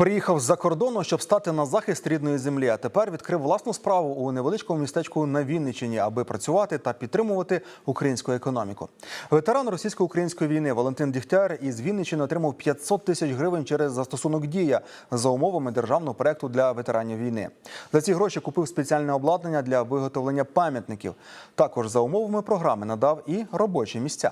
Приїхав з-за кордону, щоб стати на захист рідної землі. А тепер відкрив власну справу у невеличкому містечку на Вінниччині, аби працювати та підтримувати українську економіку. Ветеран російсько-української війни Валентин Дігтяр із Вінниччини отримав 500 тисяч гривень через застосунок дія за умовами державного проекту для ветеранів війни. За ці гроші купив спеціальне обладнання для виготовлення пам'ятників. Також за умовами програми надав і робочі місця.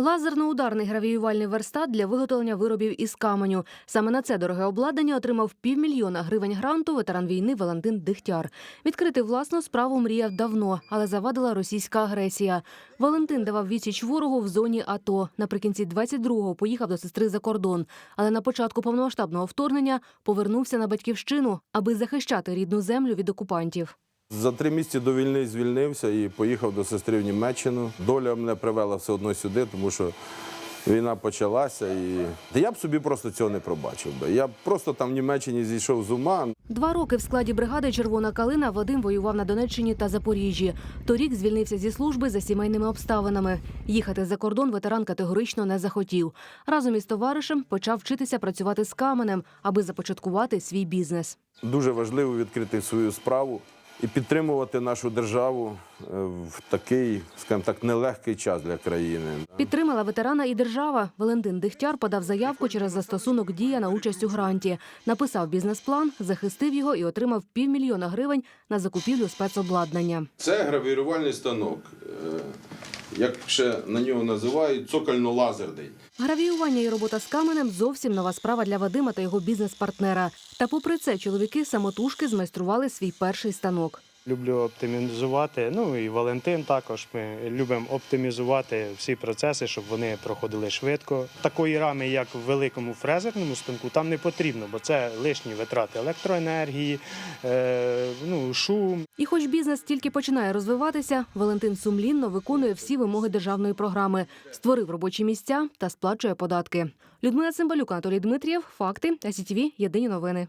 Лазерно-ударний гравіювальний верстат для виготовлення виробів із каменю. Саме на це дороге обладнання отримав півмільйона гривень гранту ветеран війни Валентин Дихтяр. Відкрити власну справу мріяв давно, але завадила російська агресія. Валентин давав відсіч ворогу в зоні АТО. Наприкінці 22-го поїхав до сестри за кордон. Але на початку повномасштабного вторгнення повернувся на батьківщину, аби захищати рідну землю від окупантів. За три місяці до війни звільнився і поїхав до сестри в Німеччину. Доля мене привела все одно сюди, тому що війна почалася. І Та я б собі просто цього не пробачив би. Я б просто там в Німеччині зійшов з ума. Два роки в складі бригади Червона калина Вадим воював на Донеччині та Запоріжжі. Торік звільнився зі служби за сімейними обставинами. Їхати за кордон ветеран категорично не захотів. Разом із товаришем почав вчитися працювати з каменем, аби започаткувати свій бізнес. Дуже важливо відкрити свою справу і підтримувати нашу державу е, в такий, скажімо так, нелегкий час для країни. Підтримала ветерана і держава. Валентин Дихтяр подав заявку через застосунок дія на участь у гранті. Написав бізнес-план, захистив його і отримав півмільйона гривень на закупівлю спецобладнання. Це гравірувальний станок. Як ще на нього називають, цокольно-лазерний. Гравіювання і робота з каменем зовсім нова справа для Вадима та його бізнес-партнера. Та попри це, чоловіки самотужки змайстрували свій перший станок. Люблю оптимізувати. Ну і Валентин також. Ми любимо оптимізувати всі процеси, щоб вони проходили швидко. Такої рами, як в великому фрезерному станку, там не потрібно, бо це лишні витрати електроенергії, е, ну, шум. І хоч бізнес тільки починає розвиватися, Валентин сумлінно виконує всі вимоги державної програми, створив робочі місця та сплачує податки. Людмила Цимбалюк, Анатолій Дмитрієв, факти, СІТВ, єдині новини.